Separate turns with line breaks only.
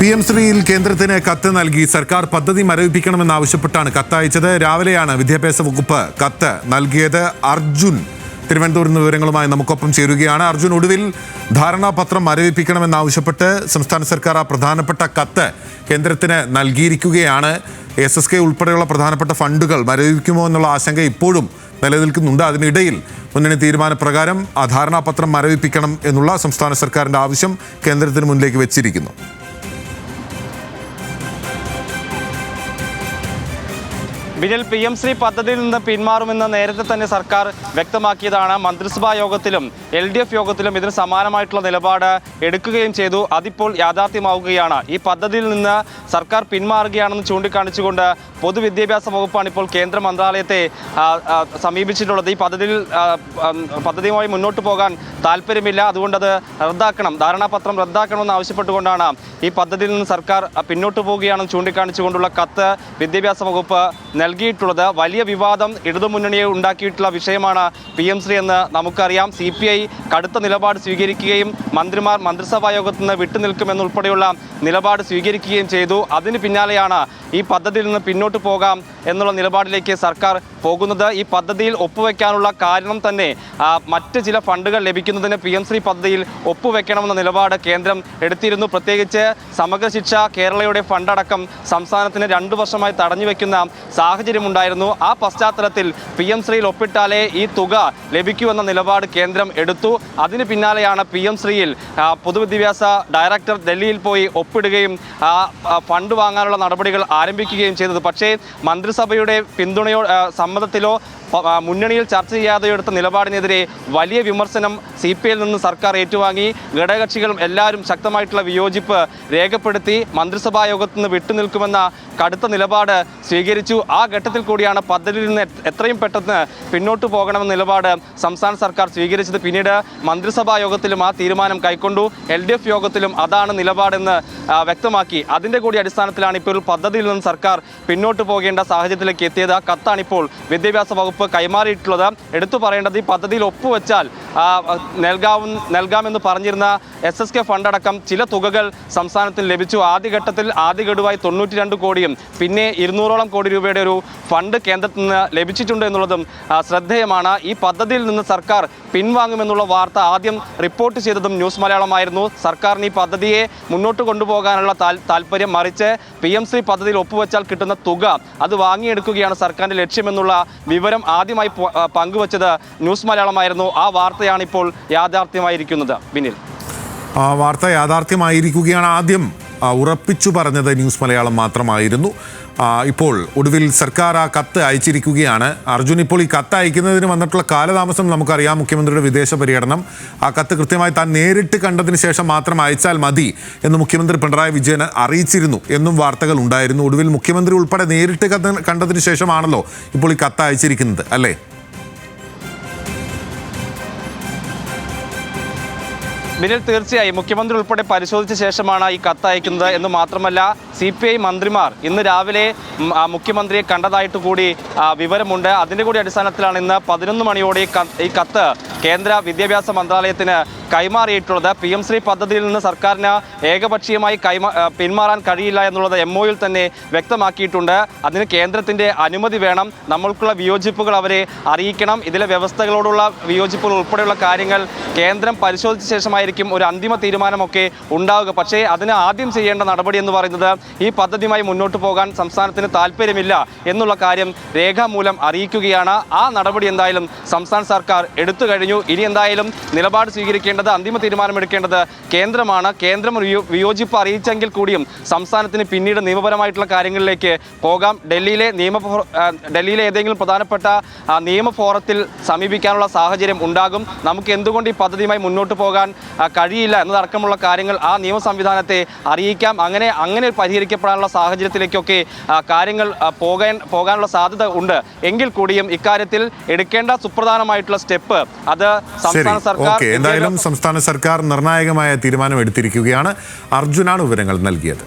P M ശ്രീയിൽ കേന്ദ്രത്തിന് കത്ത് നൽകി സർക്കാർ പദ്ധതി മരവിപ്പിക്കണമെന്നാവശ്യപ്പെട്ടാണ് കത്തയച്ചത് രാവിലെയാണ് വിദ്യാഭ്യാസ വകുപ്പ് കത്ത് നൽകിയത്. അർജുൻ തിരുവനന്തപുരം വിവരങ്ങളുമായി നമുക്കൊപ്പം ചേരുകയാണ്. അർജുൻ ഒടുവിൽ ധാരണാപത്രം മരവിപ്പിക്കണമെന്നാവശ്യപ്പെട്ട് സംസ്ഥാന സർക്കാർ ആ പ്രധാനപ്പെട്ട കത്ത് കേന്ദ്രത്തിന് നൽകിയിരിക്കുകയാണ്. എസ് എസ് കെ ഉൾപ്പെടെയുള്ള പ്രധാനപ്പെട്ട ഫണ്ടുകൾ മരവിപ്പിക്കുമോ എന്നുള്ള ആശങ്ക ഇപ്പോഴും നിലനിൽക്കുന്നുണ്ട്. അതിനിടയിൽ മുന്നണി തീരുമാനപ്രകാരം ആ ധാരണാപത്രം മരവിപ്പിക്കണം എന്നുള്ള സംസ്ഥാന സർക്കാരിന്റെ ആവശ്യം കേന്ദ്രത്തിന് മുന്നിലേക്ക് വെച്ചിരിക്കുന്നു.
ബിനിൽ പി എം ശ്രീ പദ്ധതിയിൽ നിന്ന് പിന്മാറുമെന്ന് നേരത്തെ തന്നെ സർക്കാർ വ്യക്തമാക്കിയതാണ്. മന്ത്രിസഭാ യോഗത്തിലും എൽ ഡി എഫ് യോഗത്തിലും ഇതിന് സമാനമായിട്ടുള്ള നിലപാട് എടുക്കുകയും ചെയ്തു. അതിപ്പോൾ യാഥാർത്ഥ്യമാവുകയാണ്. ഈ പദ്ധതിയിൽ നിന്ന് സർക്കാർ പിന്മാറുകയാണെന്ന് ചൂണ്ടിക്കാണിച്ചുകൊണ്ട് പൊതുവിദ്യാഭ്യാസ വകുപ്പാണ് ഇപ്പോൾ കേന്ദ്ര മന്ത്രാലയത്തെ സമീപിച്ചിട്ടുള്ളത്. ഈ പദ്ധതിയിൽ പദ്ധതിയുമായി മുന്നോട്ട് പോകാൻ താല്പര്യമില്ല. അതുകൊണ്ട് അത് റദ്ദാക്കണം. ധാരണാപത്രം റദ്ദാക്കണമെന്ന് ആവശ്യപ്പെട്ടുകൊണ്ടാണ് ഈ പദ്ധതിയിൽ നിന്ന് സർക്കാർ പിന്നോട്ട് പോവുകയാണെന്ന് ചൂണ്ടിക്കാണിച്ചുകൊണ്ടുള്ള കത്ത് വിദ്യാഭ്യാസ വകുപ്പ് നൽകിയിട്ടുള്ളത് വലിയ വിവാദം ഇടതുമുന്നണിയെ ഉണ്ടാക്കിയിട്ടുള്ള വിഷയമാണ് പി എം ശ്രീ എന്ന് നമുക്കറിയാം. സി പി ഐ കടുത്ത നിലപാട് സ്വീകരിക്കുകയും മന്ത്രിമാർ മന്ത്രിസഭാ യോഗത്തിൽ നിന്ന് വിട്ടുനിൽക്കുമെന്നുൾപ്പെടെയുള്ള നിലപാട് സ്വീകരിക്കുകയും ചെയ്തു. അതിന് പിന്നാലെയാണ് ഈ പദ്ധതിയിൽ നിന്ന് പിന്നോട്ട് പോകാം എന്നുള്ള നിലപാടിലേക്ക് സർക്കാർ പോകുന്നത് ഈ പദ്ധതിയിൽ ഒപ്പുവെക്കാനുള്ള കാരണം തന്നെ മറ്റ് ചില ഫണ്ടുകൾ ലഭിക്കുന്നതിന് പി എം ശ്രീ പദ്ധതിയിൽ ഒപ്പുവെക്കണമെന്ന നിലപാട് കേന്ദ്രം എടുത്തിരുന്നു. പ്രത്യേകിച്ച് സമഗ്ര ശിക്ഷ കേരളയുടെ ഫണ്ടടക്കം സംസ്ഥാനത്തിന് രണ്ടു വർഷമായി തടഞ്ഞു വെക്കുന്ന സാഹചര്യമുണ്ടായിരുന്നു. ആ പശ്ചാത്തലത്തിൽ പി എം ശ്രീയിൽ ഒപ്പിട്ടാലേ ഈ തുക ലഭിക്കുമെന്ന നിലപാട് കേന്ദ്രം എടുത്തു. അതിന് പിന്നാലെയാണ് പി എം ശ്രീയിൽ പൊതുവിദ്യാഭ്യാസ ഡയറക്ടർ ഡൽഹിയിൽ പോയി ഒപ്പിടുകയും ഫണ്ട് വാങ്ങാനുള്ള നടപടികൾ ആരംഭിക്കുകയും ചെയ്തത്. പക്ഷേ മന്ത്രിസഭയുടെ പിന്തുണയോ സമ്മതത്തിലോ മുന്നണിയിൽ ചർച്ച ചെയ്യാതെ എടുത്ത നിലപാടിനെതിരെ വലിയ വിമർശനം സി പി ഐയിൽ നിന്ന് സർക്കാർ ഏറ്റുവാങ്ങി. ഘടകകക്ഷികളും എല്ലാവരും ശക്തമായിട്ടുള്ള വിയോജിപ്പ് രേഖപ്പെടുത്തി മന്ത്രിസഭാ യോഗത്തിൽ നിന്ന് വിട്ടുനിൽക്കുമെന്ന കടുത്ത നിലപാട് സ്വീകരിച്ചു. ആ ഘട്ടത്തിൽ കൂടിയാണ് പദ്ധതിയിൽ നിന്ന് എത്രയും പെട്ടെന്ന് പിന്നോട്ട് പോകണമെന്ന നിലപാട് സംസ്ഥാന സർക്കാർ സ്വീകരിച്ചത്. പിന്നീട് മന്ത്രിസഭാ യോഗത്തിലും ആ തീരുമാനം കൈക്കൊണ്ടു. എൽ ഡി എഫ് യോഗത്തിലും അതാണ് നിലപാടെന്ന് വ്യക്തമാക്കി. അതിന്റെ കൂടി അടിസ്ഥാനത്തിലാണ് ഇപ്പോൾ പദ്ധതിയിൽ നിന്ന് സർക്കാർ പിന്നോട്ട് പോകേണ്ട സാഹചര്യത്തിലേക്ക് എത്തിയത്. ആ കത്താണ് ഇപ്പോൾ വിദ്യാഭ്യാസ വകുപ്പ് കൈമാറിയിട്ടുള്ളത്. എടുത്തു പറയേണ്ടത് ഈ പദ്ധതിയിൽ ഒപ്പുവെച്ചാൽ നൽകാവും നൽകാമെന്ന് പറഞ്ഞിരുന്ന എസ് എസ് കെ ഫണ്ടടക്കം ചില തുകകൾ സംസ്ഥാനത്തിന് ലഭിച്ചു. ആദ്യഘട്ടത്തിൽ ആദ്യ ഗഡുവായി തൊണ്ണൂറ്റി രണ്ട് കോടിയും പിന്നെ ഇരുന്നൂറോളം കോടി രൂപയുടെ ഒരു ഫണ്ട് കേന്ദ്രത്തിൽ നിന്ന് ലഭിച്ചിട്ടുണ്ട് എന്നുള്ളതും ശ്രദ്ധേയമാണ്. ഈ പദ്ധതിയിൽ നിന്ന് സർക്കാർ പിൻവാങ്ങുമെന്നുള്ള വാർത്ത ആദ്യം റിപ്പോർട്ട് ചെയ്തതും ന്യൂസ് മലയാളമായിരുന്നു. സർക്കാരിന് ഈ പദ്ധതിയെ മുന്നോട്ട് കൊണ്ടുപോകാനുള്ള താല്പര്യം മറിച്ച് പി എം സി പദ്ധതിയിൽ ഒപ്പുവെച്ചാൽ കിട്ടുന്ന തുക അത് വാങ്ങിയെടുക്കുകയാണ് സർക്കാരിന്റെ ലക്ഷ്യമെന്നുള്ള വിവരം ആദ്യമായി പങ്കുവച്ചത് ന്യൂസ് മലയാളമായിരുന്നു. ആ വാർത്തയാണ് ഇപ്പോൾ യാഥാർത്ഥ്യമായിരിക്കുന്നത്. ബിനിൽ.
ആ വാർത്ത യാഥാർത്ഥ്യമായിരിക്കുകയാണ് ആദ്യം. ഉറപ്പിച്ചു പറഞ്ഞത് ന്യൂസ് മലയാളം മാത്രമായിരുന്നു. ഇപ്പോൾ ഒടുവിൽ സർക്കാർ ആ കത്ത് അയച്ചിരിക്കുകയാണ്. അർജുൻ ഇപ്പോൾ ഈ കത്ത് അയക്കുന്നതിന് വന്നിട്ടുള്ള കാലതാമസം നമുക്കറിയാം. മുഖ്യമന്ത്രിയുടെ വിദേശ പര്യടനം. ആ കത്ത് കൃത്യമായി താൻ നേരിട്ട് കണ്ടതിന് ശേഷം മാത്രം അയച്ചാൽ മതി എന്ന് മുഖ്യമന്ത്രി പിണറായി വിജയൻ അറിയിച്ചിരുന്നു എന്നും വാർത്തകൾ ഉണ്ടായിരുന്നു. ഒടുവിൽ മുഖ്യമന്ത്രി ഉൾപ്പെടെ നേരിട്ട് കണ്ടതിന് ശേഷമാണല്ലോ ഇപ്പോൾ ഈ കത്ത് അയച്ചിരിക്കുന്നത്. അല്ലേ?
ബിനിൽ തീർച്ചയായും മുഖ്യമന്ത്രി ഉൾപ്പെടെ പരിശോധിച്ച ശേഷമാണ് ഈ കത്ത് അയക്കുന്നത് എന്ന് മാത്രമല്ല സി പി ഐ മന്ത്രിമാർ ഇന്ന് രാവിലെ മുഖ്യമന്ത്രിയെ കണ്ടതായിട്ട് കൂടി വിവരമുണ്ട്. അതിന്റെ കൂടി അടിസ്ഥാനത്തിലാണ് ഇന്ന് പതിനൊന്ന് മണിയോടെ ഈ കത്ത് കേന്ദ്ര വിദ്യാഭ്യാസ മന്ത്രാലയത്തിന് കൈമാറിയിട്ടുള്ളത്. പി എം ശ്രീ പദ്ധതിയിൽ നിന്ന് സർക്കാരിന് ഏകപക്ഷീയമായി കൈമാ പിന്മാറാൻ കഴിയില്ല എന്നുള്ളത് എം ഒയിൽ തന്നെ വ്യക്തമാക്കിയിട്ടുണ്ട്. അതിന് കേന്ദ്രത്തിന്റെ അനുമതി വേണം. നമ്മൾക്കുള്ള വിയോജിപ്പുകൾ അവരെ അറിയിക്കണം. ഇതിലെ വ്യവസ്ഥകളോടുള്ള വിയോജിപ്പുകൾ ഉൾപ്പെടെയുള്ള കാര്യങ്ങൾ കേന്ദ്രം പരിശോധിച്ച ശേഷമായിരിക്കും ഒരു അന്തിമ തീരുമാനമൊക്കെ ഉണ്ടാവുക. പക്ഷേ അതിന് ആദ്യം ചെയ്യേണ്ട നടപടി എന്ന് പറയുന്നത് ഈ പദ്ധതിയുമായി മുന്നോട്ട് പോകാൻ സംസ്ഥാനത്തിന് താല്പര്യമില്ല എന്നുള്ള കാര്യം രേഖാമൂലം അറിയിക്കുകയാണ്. ആ നടപടി എന്തായാലും സംസ്ഥാന സർക്കാർ എടുത്തു കഴിഞ്ഞു. ഇനി എന്തായാലും നിലപാട് സ്വീകരിക്കേണ്ടത് അന്തിമ തീരുമാനമെടുക്കേണ്ടത് കേന്ദ്രമാണ്. കേന്ദ്രം വിയോജിപ്പ് അറിയിച്ചെങ്കിൽ കൂടിയും സംസ്ഥാനത്തിന് പിന്നീട് നിയമപരമായിട്ടുള്ള കാര്യങ്ങളിലേക്ക് പോകാം. ഡൽഹിയിലെ നിയമ ഡൽഹിയിലെ ഏതെങ്കിലും പ്രധാനപ്പെട്ട നിയമ ഫോറത്തിൽ സമീപിക്കാനുള്ള സാഹചര്യം ഉണ്ടാകും. നമുക്ക് എന്തുകൊണ്ട് ഈ പദ്ധതിയുമായി മുന്നോട്ട് പോകാൻ കഴിയില്ല എന്നതടക്കമുള്ള കാര്യങ്ങൾ ആ നിയമ സംവിധാനത്തെ അറിയിക്കാം. അങ്ങനെ അങ്ങനെ പരിഹരിക്കപ്പെടാനുള്ള സാഹചര്യത്തിലേക്കൊക്കെ കാര്യങ്ങൾ പോകാൻ പോകാനുള്ള സാധ്യത ഉണ്ട്. എങ്കിൽ കൂടിയും ഇക്കാര്യത്തിൽ എടുക്കേണ്ട സുപ്രധാനമായിട്ടുള്ള സ്റ്റെപ്പ് അത്
ശരി
സംസ്ഥാന സർക്കാർ
എന്തായാലും സംസ്ഥാന സർക്കാർ നിർണായകമായ തീരുമാനം എടുത്തിരിക്കുകയാണ്. അർജുനാണ് വിവരങ്ങൾ നൽകിയത്.